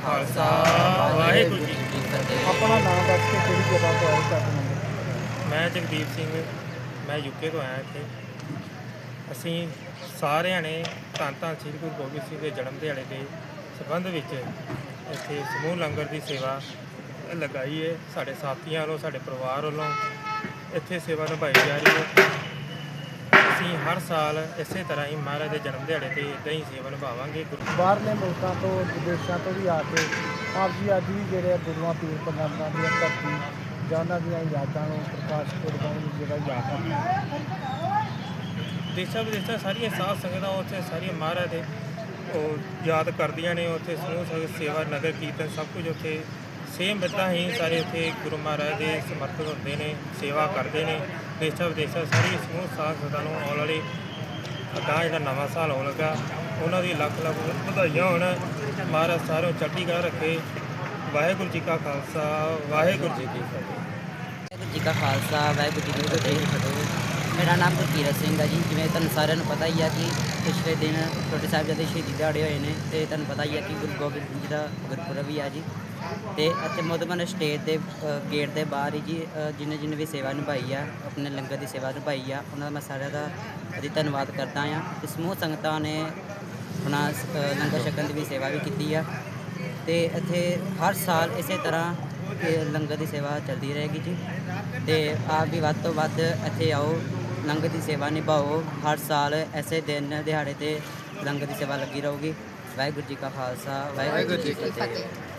ਖਾਲਸਾ ਵਾਹਿਗੁਰੂ ਜੀ ਕੀ ਫਤਿਹ ਆਪਣਾ ਨਾਮ ਦੱਸ ਕੇ ਕਿਹੜੀ ਜਗ੍ਹਾ ਤੋਂ ਆਏ ਤੁਹਾਡੇ ਨਾਲ ਮੈਂ ਜਗਦੀਪ ਸਿੰਘ ਮੈਂ ਯੂਕੇ ਤੋਂ ਆਇਆ ਇੱਥੇ ਅਸੀਂ ਸਾਰਿਆਂ ਨੇ ਧੰਨ ਧੰਨ ਸ੍ਰੀ ਗੁਰੂ ਗੋਬਿੰਦ ਸਿੰਘ ਦੇ ਜਨਮ ਦਿਹਾੜੇ ਦੇ ਸੰਬੰਧ ਵਿੱਚ ਇੱਥੇ ਸਮੂਹ ਲੰਗਰ ਦੀ ਸੇਵਾ ਲਗਾਈ ਹੈ ਸਾਡੇ ਸਾਥੀਆਂ ਵੱਲੋਂ, ਸਾਡੇ ਪਰਿਵਾਰ ਵੱਲੋਂ ਇੱਥੇ ਸੇਵਾ ਨਿਭਾਈ ਜਾ ਰਹੀ ਹੈ ਅਸੀਂ ਹਰ ਸਾਲ ਇਸੇ ਤਰ੍ਹਾਂ ਹੀ ਮਹਾਰਾਜ ਦੇ ਜਨਮ ਦਿਹਾੜੇ ਤੇ ਇਦਾਂ ਹੀ ਸੇਵਾ ਨਿਭਾਵਾਂਗੇ। ਗੁਰੂ ਬਾਹਰਲੇ ਮੁਲਕਾਂ ਤੋਂ, ਵਿਦੇਸ਼ਾਂ ਤੋਂ ਵੀ ਆ ਕੇ ਆਪ ਜੀ ਅੱਜ ਵੀ ਜਿਹੜੇ ਆ ਗੁਰੂਆਂ ਪੀਰ ਪਗੰਬਾਂ ਦੀਆਂ ਧਰਤੀ ਜਾਂ ਉਹਨਾਂ ਦੀਆਂ ਯਾਦਾਂ ਨੂੰ ਪ੍ਰਕਾਸ਼ ਕਰਵਾਉਣ ਦੀ ਜਿਹੜਾ ਯਾਦ ਆ ਦੇਸ਼ਾਂ ਵਿਦੇਸ਼ਾਂ ਸਾਰੀਆਂ ਸਾਧ ਸੰਗਤਾਂ ਉੱਥੇ ਸਾਰੀਆਂ ਮਹਾਰਾਜ ਦੇ, ਉਹ ਯਾਦ ਕਰਦੀਆਂ ਨੇ, ਉੱਥੇ ਸਮੂਹ ਸੰਗਤ, ਸੇਵਾ, ਨਗਰ ਕੀਰਤਨ ਸਭ ਕੁਝ ਉੱਥੇ ਸੇਮ ਇਦਾਂ ਹੀ ਸਾਰੇ ਉੱਥੇ ਗੁਰੂ ਮਹਾਰਾਜ ਦੇ ਸਮਰਪਿਤ ਹੁੰਦੇ ਨੇ, ਸੇਵਾ ਕਰਦੇ ਨੇ, ਦੇਸ਼ਾਂ ਵਿਦੇਸ਼ਾਂ ਸਾਰੀ ਸਮੂਹ ਸਾਧ ਸੰਗਤਾਂ ਨੂੰ ਆਉਣ ਵਾਲੇ ਅਗਾਂਹ ਜਿਹੜਾ ਨਵਾਂ ਸਾਲ ਆਉਣ ਲੱਗਾ, ਉਹਨਾਂ ਦੀ ਲੱਖ ਲੱਖ ਵਧਾਈਆਂ ਹੋਣ। ਮਹਾਰਾਜ ਸਾਰਿਆਂ ਨੂੰ ਚੜ੍ਹਦੀ ਕਲਾ ਰੱਖੇ। ਵਾਹਿਗੁਰੂ ਜੀ ਕਾ ਖਾਲਸਾ, ਵਾਹਿਗੁਰੂ ਜੀ ਕੀ ਫਤਿਹ। ਵਾਹਿਗੁਰੂ ਜੀ ਕਾ ਖਾਲਸਾ, ਵਾਹਿਗੁਰੂ ਜੀ ਕੀ ਫਤਿਹ। ਮੇਰਾ ਨਾਮ ਗੁਰਕੀਰਤ ਸਿੰਘ ਹੈ ਜੀ। ਜਿਵੇਂ ਤੁਹਾਨੂੰ ਸਾਰਿਆਂ ਨੂੰ ਪਤਾ ਹੀ ਆ ਕਿ ਪਿਛਲੇ ਦਿਨ ਛੋਟੇ ਸਾਹਿਬ ਜੀ ਸ਼ਹੀਦੀ ਦਿਹਾੜੇ ਹੋਏ ਨੇ ਤੇ ਤੁਹਾਨੂੰ ਪਤਾ ਹੀ ਆ ਕਿ ਗੁਰੂ ਗੋਬਿੰਦ ਸਿੰਘ ਜੀ ਦਾ ਗੁਰਪੁਰਬ ਵੀ ਆ ਜੀ। ਤੇ ਇੱਥੇ ਮੁਦਮਨ ਸਟੇਜ ਦੇ ਗੇਟ ਦੇ ਬਾਹਰ ਹੀ ਜੀ ਅ, ਜਿਹਨੇ ਜਿਹਨੇ ਵੀ ਸੇਵਾ ਨਿਭਾਈ ਆ ਆਪਣੇ ਲੰਗਰ ਦੀ ਸੇਵਾ ਨਿਭਾਈ ਆ ਉਹਨਾਂ ਦਾ ਮੈਂ ਸਾਰਿਆਂ ਦਾ ਅਤੀ ਧੰਨਵਾਦ ਕਰਦਾ ਆ। ਤੇ ਸਮੂਹ ਸੰਗਤਾਂ ਨੇ ਆਪਣਾ ਲੰਗਰ ਛਕਣ ਦੀ ਵੀ ਸੇਵਾ ਵੀ ਕੀਤੀ ਆ। ਤੇ ਇੱਥੇ ਹਰ ਸਾਲ ਇਸੇ ਤਰ੍ਹਾਂ ਲੰਗਰ ਦੀ ਸੇਵਾ ਚੱਲਦੀ ਰਹੇਗੀ ਜੀ। ਤੇ ਆਪ ਵੀ ਵੱਧ ਤੋਂ ਵੱਧ ਇੱਥੇ ਆਓ। ਲੰਗਰ ਦੀ ਸੇਵਾ ਨਿਭਾਓ। ਹਰ ਸਾਲ ਐਸੇ ਦਿਨ ਦਿਹਾੜੇ ਤੇ ਲੰਗਰ ਦੀ ਸੇਵਾ ਲੱਗੀ ਰਹੂਗੀ। ਵਾਹਿਗੁਰੂ ਜੀ ਕਾ ਖਾਲਸਾ ਵਾਹਿਗੁਰੂ ਜੀ ਕੀ ਫਤਿਹ।